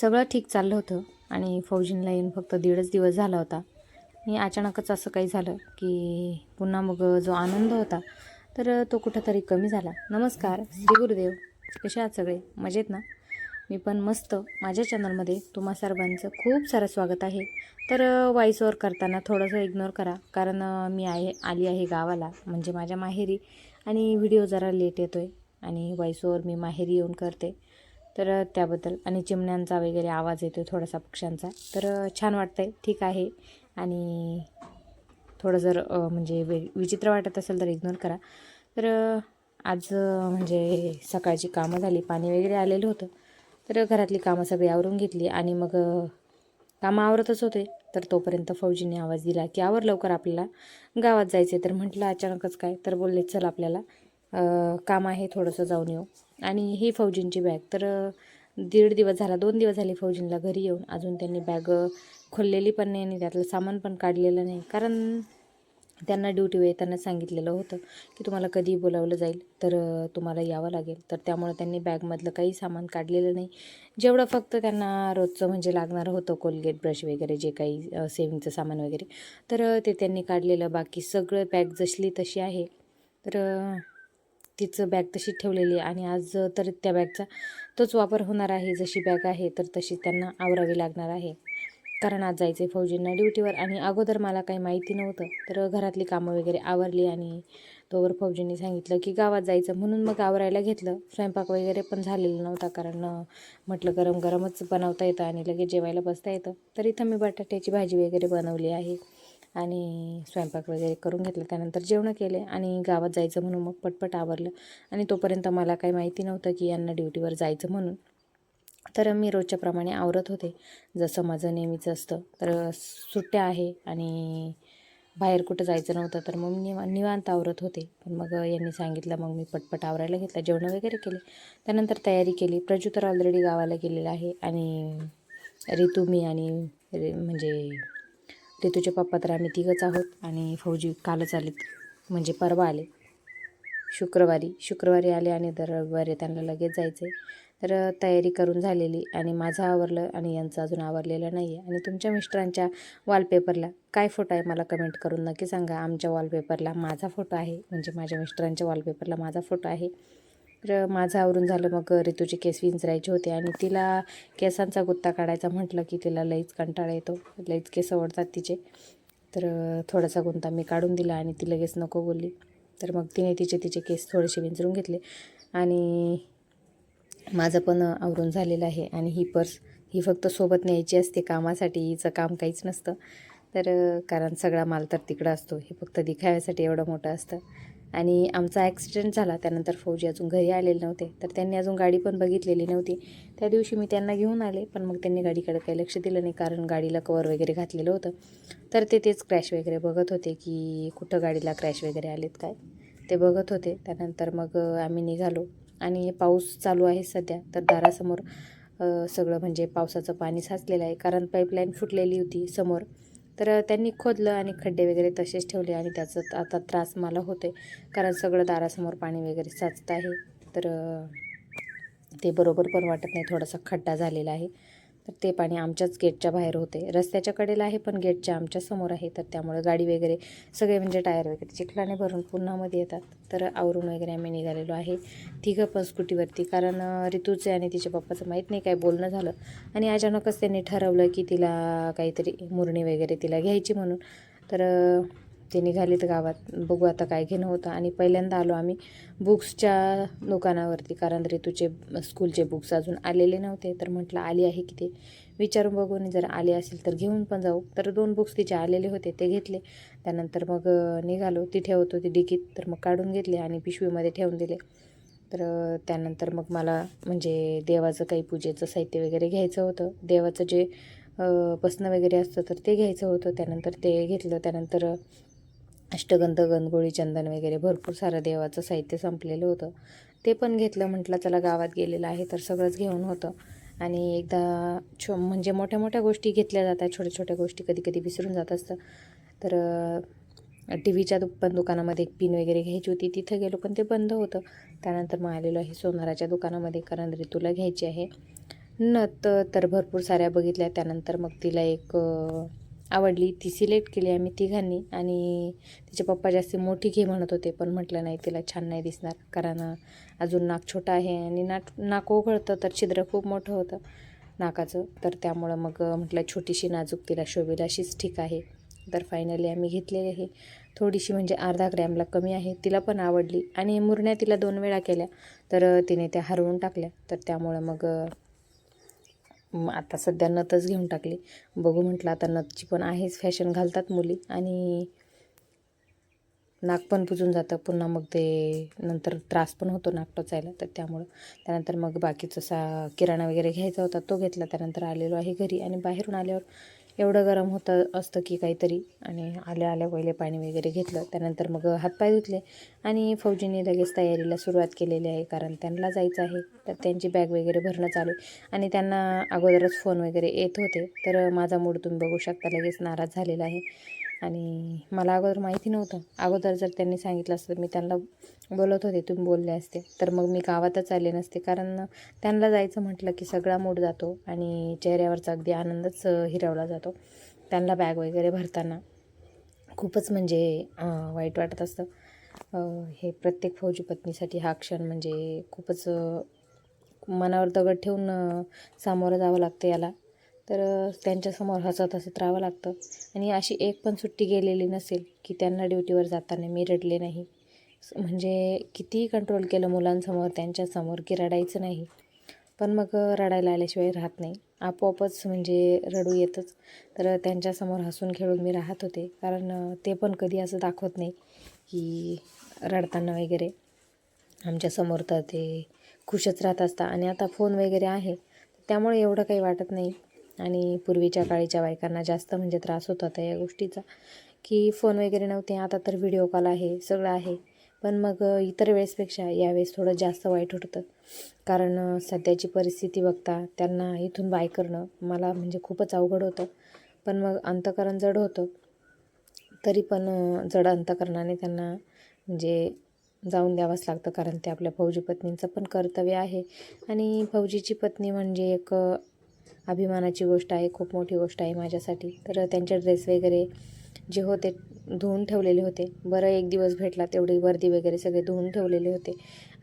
सगळं ठीक चाललं होतं आणि फौजींला येऊन फक्त दीडच दिवस झाला होता. आणि अचानकच असं काही झालं की पुन्हा मग जो आनंद होता तर तो कुठंतरी कमी झाला. नमस्कार श्री गुरुदेव. कसे आहात सगळे? मजेत ना? मी पण मस्त. माझ्या चॅनलमध्ये तुम्हा सर्वांचं खूप सारं स्वागत आहे. तर व्हॉइस ओवर करताना थोडंसं इग्नोर करा कारण मी आहे आली आहे गावाला म्हणजे माझ्या माहेरी आणि व्हिडिओ जरा लेट येतो आहे आणि व्हॉइस ओवर मी माहेरी येऊन करते. तर त्याबद्दल आणि चिमण्यांचा वगैरे आवाज येतो थोडासा पक्ष्यांचा. तर छान वाटतं आहे ठीक आहे. आणि थोडं जर म्हणजे वे विचित्र वाटत असेल तर इग्नोर करा. तर आज म्हणजे सकाळची कामं झाली. पाणी वगैरे आलेलं होतं. तर घरातली कामं सगळी आवरून घेतली आणि मग कामं आवरतच होते. तर तोपर्यंत फौजीने आवाज दिला की आवर लवकर आपल्याला गावात जायचे तर म्हटलं अचानकच काय? तर बोलले चल आपल्याला काम आहे थोडंसं जाऊन येऊ. आणि ही फौजींची बॅग. तर दीड दिवस झाला दोन दिवस झाले फौजींला घरी येऊन. अजून त्यांनी बॅग खोललेली पण नाही आणि त्यातलं सामान पण काढलेलं नाही. कारण त्यांना ड्युटीवर येताना सांगितलेलं होतं की तुम्हाला कधी बोलावलं जाईल तर तुम्हाला यावं लागेल. तर त्यामुळे त्यांनी बॅगमधलं काही सामान काढलेलं नाही. जेवढं फक्त त्यांना रोजचं म्हणजे लागणारं होतं कोलगेट ब्रश वगैरे जे काही सेविंगचं सामान वगैरे तर ते त्यांनी काढलेलं. बाकी सगळं बॅग जसली तशी आहे. तर तिचं बॅग तशी ठेवलेली आहे आणि आज तर त्या बॅगचा तोच वापर होणार आहे. जशी बॅग आहे तर तशी त्यांना आवरावी लागणार आहे. कारण आज जायचं आहे फौजींना ड्युटीवर आणि अगोदर मला काही माहिती नव्हतं. तर घरातली कामं वगैरे आवरली आणि तोवर फौजींनी सांगितलं की गावात जायचं म्हणून मग आवरायला घेतलं. स्वयंपाक वगैरे पण झालेला नव्हता कारण म्हटलं गरम गरमच बनवता येतं आणि लगेच जेवायला बसता येतं. तर इथं मी बटाट्याची भाजी वगैरे बनवली आहे. आणि स्वयंपाक वगैरे करून घेतला. त्यानंतर जेवणं केले आणि गावात जायचं म्हणून मग पटपट आवरलं. आणि तोपर्यंत मला काही माहिती नव्हतं की यांना ड्युटीवर जायचं म्हणून. तर मी रोजच्याप्रमाणे आवरत होते. जसं माझं नेहमीचं असतं. तर सुट्ट्या आहे आणि बाहेर कुठं जायचं नव्हतं तर मग मी निवा निवांत आवरत होते. पण मग यांनी सांगितलं मग मी पटपट आवरायला घेतलं. जेवणं वगैरे केले. त्यानंतर तयारी केली. प्रजू तर ऑलरेडी गावाला गेलेला आहे. आणि रितू मी आणि म्हणजे ते तुझे पप्पा तर आम्ही तिघंच आहोत आणि फौजी कालच आलेत. म्हणजे परवा आले. शुक्रवारी. शुक्रवारी आले आणि दर रविवारी त्यांना लगेच जायचं आहे तर तयारी करून झालेली आणि माझं आवरलं आणि यांचं अजून आवरलेलं नाही आहे आणि तुमच्या मिस्टरांच्या वॉलपेपरला काय फोटो आहे मला कमेंट करून नक्की सांगा. आमच्या वॉलपेपरला माझा फोटो आहे. म्हणजे माझ्या मिस्टरांच्या वॉलपेपरला माझा फोटो आहे. तर माझं आवरून झालं. मग ऋतूचे केस विंचरायचे होते आणि तिला केसांचा गुत्ता काढायचा म्हटलं की तिला लईच कंटाळा येतो. लईच केस आवडतात तिचे. तर थोडासा गुंता मी काढून दिला आणि ती लगेच नको बोलली. तर मग तिने तिचे तिचे केस थोडेसे विंचरून घेतले. आणि माझं पण आवरून झालेलं आहे. आणि ही पर्स ही फक्त सोबत न्यायची असते. कामासाठी हिचं काम काहीच नसतं. तर कारण सगळा माल तर तिकडं असतो. हे फक्त दिखाव्यासाठी एवढं मोठं असतं. आणि आमचा ॲक्सिडेंट झाला. त्यानंतर फौजी अजून घरी आलेले नव्हते. तर त्यांनी अजून गाडी पण बघितलेली नव्हती. त्या दिवशी मी त्यांना घेऊन आले पण मग त्यांनी गाडीकडे काही लक्ष दिलं नाही कारण गाडीला कवर वगैरे घातलेलं होतं. तर ते तेच क्रॅश वगैरे बघत होते की कुठं गाडीला क्रॅश वगैरे आलेत काय? ते बघत होते. त्यानंतर मग आम्ही निघालो. आणि पाऊस चालू आहे सध्या. तर दारासमोर सगळं म्हणजे पावसाचं पाणी साचलेलं आहे. कारण पाईपलाईन फुटलेली होती समोर. तर त्यांनी खोदलं आणि खड्डे वगैरे तसेच ठेवले आणि त्याचं आता त्रास मला होते कारण सगळं दारासमोर पाणी वगैरे साचत आहे. तर ते बरोबर पण वाटत नाही. थोडासा खड्डा झालेला आहे. तर ते पाणी आमच्याच गेटच्या बाहेर होते. रस्त्याच्या कडेला आहे पण गेटच्या आमच्यासमोर आहे. तर त्यामुळे गाडी वगैरे सगळे म्हणजे टायर वगैरे चिखलाने भरून पुन्हामध्ये येतात. तर आवरून वगैरे आम्ही निघालेलो आहे. तिघं पण स्कूटीवरती कारण अ, ऋतूचे आणि तिच्या पप्पाचं माहीत नाही काय बोलणं झालं. आणि अचानकच त्यांनी ठरवलं की तिला काहीतरी मुरणी वगैरे तिला घ्यायची म्हणून. तर ते निघालीत गावात. बघू आता काय घेणं होतं. आणि पहिल्यांदा आलो आम्ही बुक्सच्या दुकानावरती. कारण ऋतूचे स्कूलचे बुक्स अजून आलेले नव्हते. तर म्हटलं आली आहे की ते विचारून बघून जर आले असेल तर घेऊन पण जाऊ. तर दोन बुक्स तिचे आलेले होते. ते घेतले. त्यानंतर मग निघालो. ती ठेवत होती डिकीत तर मग काढून घेतले आणि पिशवीमध्ये ठेवून दिले. तर त्यानंतर मग मला म्हणजे देवाचं काही पूजेचं साहित्य वगैरे घ्यायचं होतं. देवाचं जे बसणं वगैरे असतं तर ते घ्यायचं होतं. त्यानंतर ते घेतलं. त्यानंतर अष्टगंध गणगोळी चंदन वगैरे भरपूर सारं देवाचं साहित्य संपलेलं होतं. ते पण घेतलं म्हटलं चला गावात गेलेलं आहे तर सगळंच घेऊन होतं. आणि एकदा छो म्हणजे मोठ्या मोठ्या गोष्टी घेतल्या जातात छोट्या छोट्या गोष्टी कधी कधी विसरून जात असतं. तर टी व्हीच्या दु पण दुकानामध्ये एक पिन वगैरे घ्यायची होती तिथं गेलो पण ते बंद होतं. त्यानंतर मग आलेलो आहे सोनाराच्या दुकानामध्ये कारण ऋतूला घ्यायची आहे. नथ तर भरपूर साऱ्या बघितल्या त्यानंतर मग तिला एक आवडली ती सिलेक्ट केली आम्ही तिघांनी. आणि तिचे पप्पा जास्त मोठी घे म्हणत होते पण म्हटलं नाही तिला छान नाही दिसणार. कारण अजून नाक छोटं आहे आणि नाक नाक ओघळतं तर छिद्र खूप मोठं होतं नाकाचं. तर त्यामुळं मग म्हटलं छोटीशी नाजूक तिला शोभेल अशीच ठीक आहे. तर फायनली आम्ही घेतलेली आहे. थोडीशी म्हणजे अर्धा ग्रॅमला कमी आहे. तिला पण आवडली. आणि मुरण्या तिला दोन वेळा केल्या. तर तिने त्या हरवून टाकल्या. तर त्यामुळं मग आता सध्या नथच घेऊन टाकली. बघू म्हटलं आता नथची पण आहेच. फॅशन घालतात मुली. आणि नाक पण पुजून जातं. पुन्हा मग ते नंतर त्रास पण होतो नाक टोचायला. तर त्यामुळं त्यानंतर मग बाकीचा सा किराणा वगैरे घ्यायचा होता तो घेतला. त्यानंतर आलेलो आहे घरी. आणि बाहेरून आल्यावर एवढं गरम होतं असतं की काहीतरी. आणि आल्या आल्या पहिले पाणी वगैरे घेतलं. त्यानंतर मग हातपाय धुतले. आणि फौजीने लगेच तयारीला सुरुवात केलेली आहे. कारण त्यांना जायचं आहे. तर त्यांची बॅग वगैरे भरणं चालू आहे. आणि त्यांना अगोदरच फोन वगैरे येत होते. तर माझा मूड तुम्ही बघू शकता. लगेच नाराज झालेला आहे. आणि मला अगोदर माहिती नव्हतं. अगोदर जर त्यांनी सांगितलं असतं मी त्यांना बोलत होते तुम्ही बोलले असते. तर मग मी गावातच आले नसते. कारण त्यांना जायचं म्हटलं की सगळा मूड जातो आणि चेहऱ्यावरचा अगदी आनंदच हिरवला जातो. त्यांना बॅग वगैरे भरताना खूपच म्हणजे वाईट वाटत असतं. हे प्रत्येक फौजी पत्नीसाठी हा क्षण म्हणजे खूपच मनावर दगड ठेवून सामोरं जावं लागतं याला. तर त्यांच्यासमोर हसत हसत राहावं लागतं. आणि अशी एक पण सुट्टी गेलेली नसेल की त्यांना ड्युटीवर जाताना मी रडले नाही. म्हणजे कितीही कंट्रोल केलं मुलांसमोर त्यांच्यासमोर की रडायचं नाही. पण मग रडायला आल्याशिवाय राहत नाही. आपोआपच म्हणजे रडू येतच. तर त्यांच्यासमोर हसून खेळून मी राहत होते. कारण ते पण कधी असं दाखवत नाही की रडताना वगैरे. आमच्यासमोर तर ते खुशच राहत असतं आणि आता फोन वगैरे आहे. त्यामुळे एवढं काही वाटत नाही. आणि पूर्वीच्या काळीच्या बायकांना जास्त म्हणजे त्रास होत होता या गोष्टीचा. की फोन वगैरे नव्हते आता तर व्हिडिओ कॉल आहे सगळं आहे. पण मग इतर वेळेसपेक्षा यावेळेस थोडं जास्त वाईट होतं. कारण सध्याची परिस्थिती बघता त्यांना इथून बाय करणं मला म्हणजे खूपच अवघड होतं. पण मग अंतकरण जड होतं. तरी पण जड अंतकरणाने त्यांना म्हणजे जाऊन द्यावंच लागतं. कारण ते आपल्या फौजी पत्नींचं पण कर्तव्य आहे. आणि फौजीची पत्नी म्हणजे एक अभिमानाची गोष्ट आहे खूप मोठी गोष्ट आहे माझ्यासाठी. तर त्यांचे ड्रेस वगैरे जे होते धुवून ठेवलेले होते. बरं एक दिवस भेटला तेवढी वर्दी वगैरे सगळे धुवून ठेवलेले होते.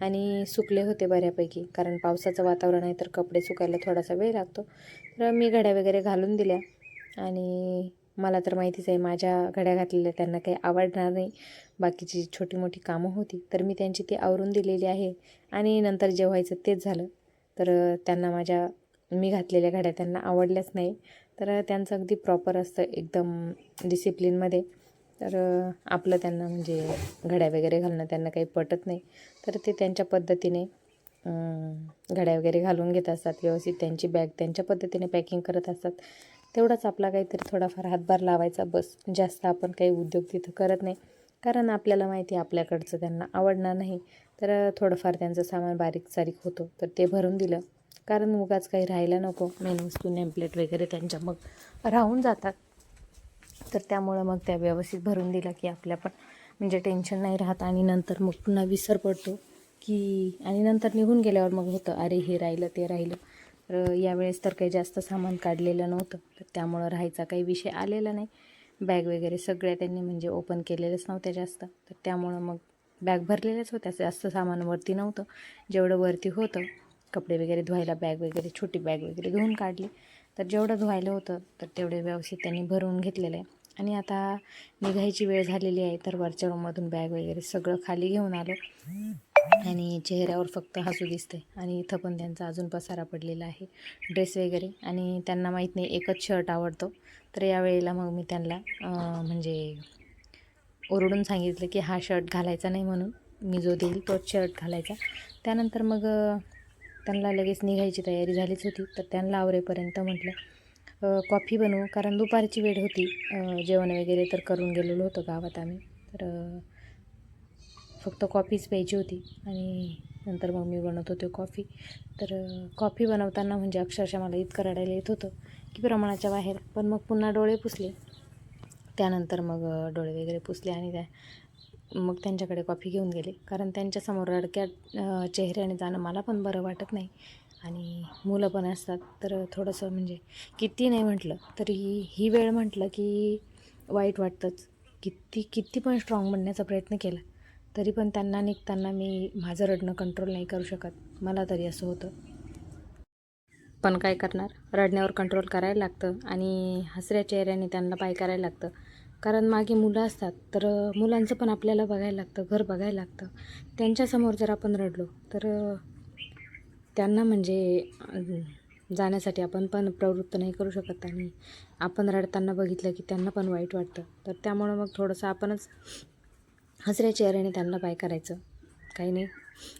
आणि सुकले होते बऱ्यापैकी कारण पावसाचं वातावरण आहे तर कपडे सुकायला थोडासा वेळ लागतो. तर मी घड्या वगैरे घालून दिल्या. आणि मला तर माहितीच आहे माझ्या घड्या घातलेल्या त्यांना काही आवडणार नाही. बाकीची छोटी मोठी कामं होती तर मी त्यांची ती आवरून दिलेली आहे. आणि नंतर जेवायचं तेच झालं. तर त्यांना माझ्या मी घातलेल्या घड्या त्यांना आवडल्याच नाही. तर त्यांचं अगदी प्रॉपर असतं एकदम डिसिप्लिनमध्ये तर आपलं त्यांना म्हणजे घड्या वगैरे घालणं त्यांना काही पटत नाही. तर ते त्यांच्या पद्धतीने घड्या वगैरे घालून घेत असतात. व्यवस्थित त्यांची बॅग त्यांच्या पद्धतीने पॅकिंग करत असतात. तेवढाच आपला काहीतरी थोडाफार हातभार लावायचा. बस जास्त आपण काही उद्योग तिथं करत नाही. कारण आपल्याला माहिती आहे आपल्याकडचं त्यांना आवडणार नाही. तर थोडंफार त्यांचं सामान बारीक सारीक होतं. तर ते भरून दिलं. कारण उगाच काही राहायला नको. मेन वस्तू नेमप्लेट वगैरे त्यांच्या मग राहून जातात. तर त्यामुळं मग त्या व्यवस्थित भरून दिला की आपल्या पण म्हणजे टेन्शन नाही राहत. आणि नंतर मग पुन्हा विसर पडतो की आणि नंतर निघून गेल्यावर मग होतं अरे हे राहिलं ते राहिलं. तर यावेळेस तर काही जास्त सामान काढलेलं नव्हतं. तर त्यामुळं राहायचा काही विषय आलेला नाही. बॅग वगैरे सगळ्या त्यांनी म्हणजे ओपन केलेलंच नव्हत्या जास्त. तर त्यामुळं मग बॅग भरलेल्याच होत्या जास्त सामान वरती नव्हतं. जेवढं वरती होतं कपडे वगैरे धुवायला बॅग वगैरे छोटी बॅग वगैरे धुवून काढली. तर जेवढं धुवायलं होतं तर तेवढे व्यवस्थित त्यांनी भरून घेतलेलं. आहे आणि आता निघायची वेळ झालेली आहे तर वरच्या रूममधून बॅग वगैरे सगळं खाली घेऊन आलो. आणि चेहऱ्यावर फक्त हसू दिसते. आणि इथं पण त्यांचा अजून पसारा पडलेला आहे ड्रेस वगैरे. आणि त्यांना माहीत नाही एकच शर्ट आवडतो. तर यावेळेला मग मी त्यांना म्हणजे ओरडून सांगितलं की हा शर्ट घालायचा नाही म्हणून मी जो देईल तोच शर्ट घालायचा. त्यानंतर मग त्यांना लगेच निघायची तयारी झालीच होती. तर त्यांना आवरेपर्यंत म्हटलं कॉफी बनवू. कारण दुपारची वेळ होती. जेवण वगैरे तर करून गेलेलो होतो गावात आम्ही. तर फक्त कॉफीच प्यायची होती. आणि नंतर मग मी बनवत होते कॉफी. तर कॉफी बनवताना म्हणजे अक्षरशः मला इतकं रडायला येत होतं की प्रमाणाच्या बाहेर. पण मग पुन्हा डोळे पुसले. त्यानंतर मग डोळे वगैरे पुसले आणि त्या मग त्यांच्याकडे कॉफी घेऊन गेले. कारण त्यांच्यासमोर रडक्या चेहऱ्याने जाणं मला पण बरं वाटत नाही. आणि मुलं पण असतात. तर थोडंसं म्हणजे किती नाही म्हटलं तरी ही वेळ म्हटलं की वाईट वाटतंच. किती किती पण स्ट्रॉंग बनण्याचा प्रयत्न केला तरी पण त्यांना निघताना मी माझं रडणं कंट्रोल नाही करू शकत. मला तरी असं होतं. पण काय करणार? रडण्यावर कंट्रोल करायला लागतं आणि हसऱ्या चेहऱ्याने त्यांना पाय करायला लागतं. कारण मागे मुलं असतात तर मुलांचं पण आपल्याला बघायला लागतं घर बघायला लागतं. त्यांच्यासमोर जर आपण रडलो तर त्यांना म्हणजे जाण्यासाठी आपण पण प्रवृत्त नाही करू शकत आणि आपण रडताना बघितलं की त्यांना पण वाईट वाटतं. तर त्यामुळं मग थोडंसं आपणच हसऱ्या चेहऱ्याने त्यांना बाय करायचं. काही नाही.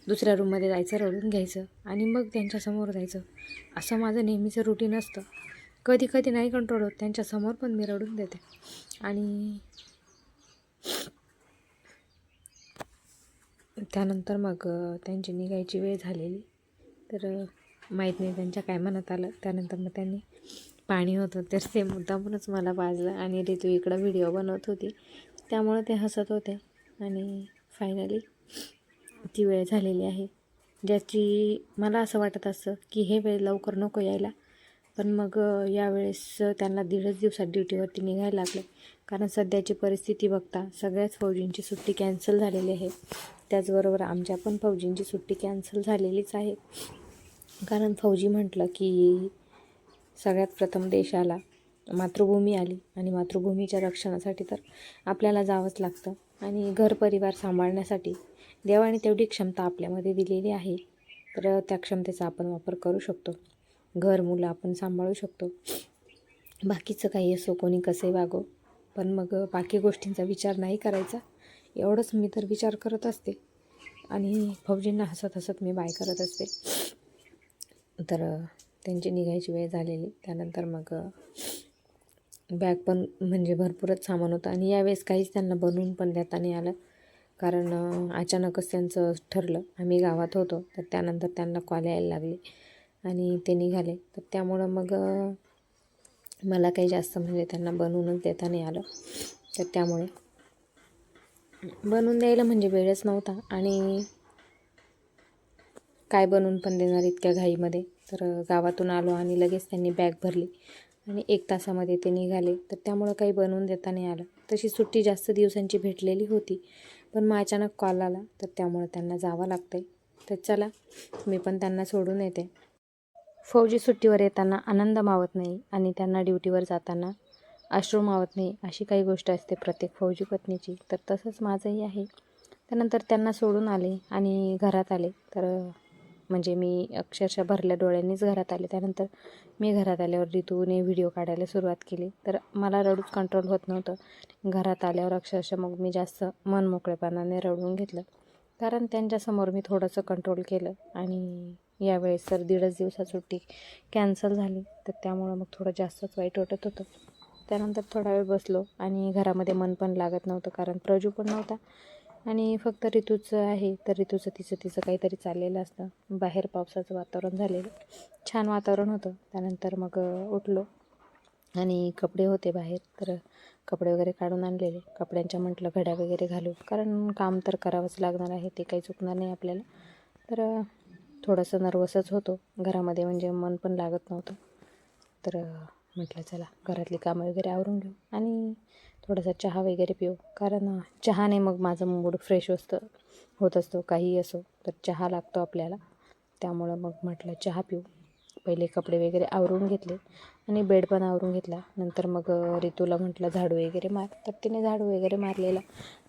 दुसऱ्या रूममध्ये जायचं रडून घ्यायचं आणि मग त्यांच्यासमोर जायचं. असं माझं नेहमीचं रुटीन असतं. कधी कधी नाही कंट्रोल होत. त्यांच्यासमोर पण मी रडून देते. आणि त्यानंतर मग त्यांची निघायची वेळ झालेली. तर माहीत नाही त्यांच्या काय मनात आलं. त्यानंतर मग त्यांनी पाणी होतं. तर ते मुद्दामूनच मला पाजलं आणि ऋतू इकडं व्हिडिओ बनवत होती. त्यामुळं ते हसत होते. आणि फायनली ती वेळ झालेली आहे. ज्याची मला असं वाटत असतं की हे वेळ लवकर नको यायला. पण मग यावेळेस त्यांना दीडच दिवसात ड्युटीवरती निघायला लागले. कारण सध्याची परिस्थिती बघता सगळ्याच फौजींची सुट्टी कॅन्सल झालेली आहे. त्याचबरोबर आमच्या पण फौजींची सुट्टी कॅन्सल झालेलीच आहे. कारण फौजी म्हटलं की सगळ्यात प्रथम देशाला मातृभूमी आली. आणि मातृभूमीच्या रक्षणासाठी तर आपल्याला जावंच लागतं. आणि घर परिवार सांभाळण्यासाठी देवाने तेवढी क्षमता आपल्यामध्ये दिलेली आहे. तर त्या क्षमतेचा आपण वापर करू शकतो. घर मुलं आपण सांभाळू शकतो. बाकीचं काही असो कोणी कसे वागो पण मग बाकी गोष्टींचा विचार नाही करायचा. एवढंच मी तर विचार करत असते. आणि फौजींना हसत हसत मी बाय करत असते. तर त्यांची निघायची वेळ झालेली. त्यानंतर मग बॅग पण म्हणजे भरपूरच सामान होतं. आणि यावेळेस काहीच त्यांना बनवून पण देता नाही आलं. कारण अचानकच त्यांचं ठरलं. आम्ही गावात होतो. तर त्यानंतर त्यांना कॉल यायला लागले. आणि ते निघाले. तर त्यामुळं मग मला काही जास्त म्हणजे त्यांना बनवूनच देता नाही आलं. तर त्यामुळे बनवून द्यायला म्हणजे वेळच नव्हता. आणि काय बनवून पण देणार इतक्या घाईमध्ये. तर गावातून आलो आणि लगेच त्यांनी बॅग भरली. आणि एक तासामध्ये ते निघाले. तर त्यामुळं काही बनवून देता नाही आलं. तशी सुट्टी जास्त दिवसांची भेटलेली होती. पण मग अचानक कॉल आला. तर त्यामुळं त्यांना जावं लागतं आहे तर चला मी पण त्यांना सोडून येते. फौजी सुट्टीवर येताना आनंद मावत नाही आणि त्यांना ड्युटीवर जाताना अश्रू मावत नाही अशी काही गोष्ट असते प्रत्येक फौजी पत्नीची. तर तसंच माझंही आहे. त्यानंतर त्यांना सोडून आले आणि घरात आले. तर म्हणजे मी अक्षरशः भरल्या डोळ्यांनीच घरात आले. त्यानंतर मी घरात आल्यावर ऋतूने व्हिडिओ काढायला सुरुवात केली. तर मला रडूच कंट्रोल होत नव्हतं. घरात आल्यावर अक्षरशः मग मी जास्त मन मोकळेपणाने रडून घेतलं. कारण त्यांच्यासमोर मी थोडंसं कंट्रोल केलं आणि यावेळेस तर दीडच दिवसात सुट्टी कॅन्सल झाली. तर त्यामुळं मग थोडं जास्तच वाईट वाटत होतं. त्यानंतर थोडा वेळ बसलो आणि घरामध्ये मन पण लागत नव्हतं कारण प्रजू पण नव्हता. आणि फक्त ऋतूचं आहे तर ऋतूचं तिचं तिचं काहीतरी चाललेलं असतं. बाहेर पावसाचं वातावरण झालेलं. छान वातावरण होतं. त्यानंतर मग उठलो. आणि कपडे होते बाहेर तर कपडे वगैरे काढून आणलेले. कपड्यांच्या म्हटलं घड्या वगैरे घालू. कारण काम तर करावंच लागणार आहे ते काही चुकणार नाही आपल्याला. तर थोडंसं नर्वसच होतो. घरामध्ये म्हणजे मन पण लागत नव्हतं. तर म्हटलं चला घरातली कामं वगैरे आवरून घेऊ आणि थोडासा चहा वगैरे पिऊ. कारण चहाने मग माझं मूड फ्रेश असतं होत असतो काहीही असो. तर चहा लागतो आपल्याला. त्यामुळं मग म्हटलं चहा पिऊ. पहिले कपडे वगैरे आवरून घेतले आणि बेड पण आवरून घेतला. नंतर मग रितूला म्हटलं झाडू वगैरे मार. तर तिने झाडू वगैरे मारलेला.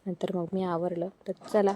नंतर मग मी आवरलं. तर चला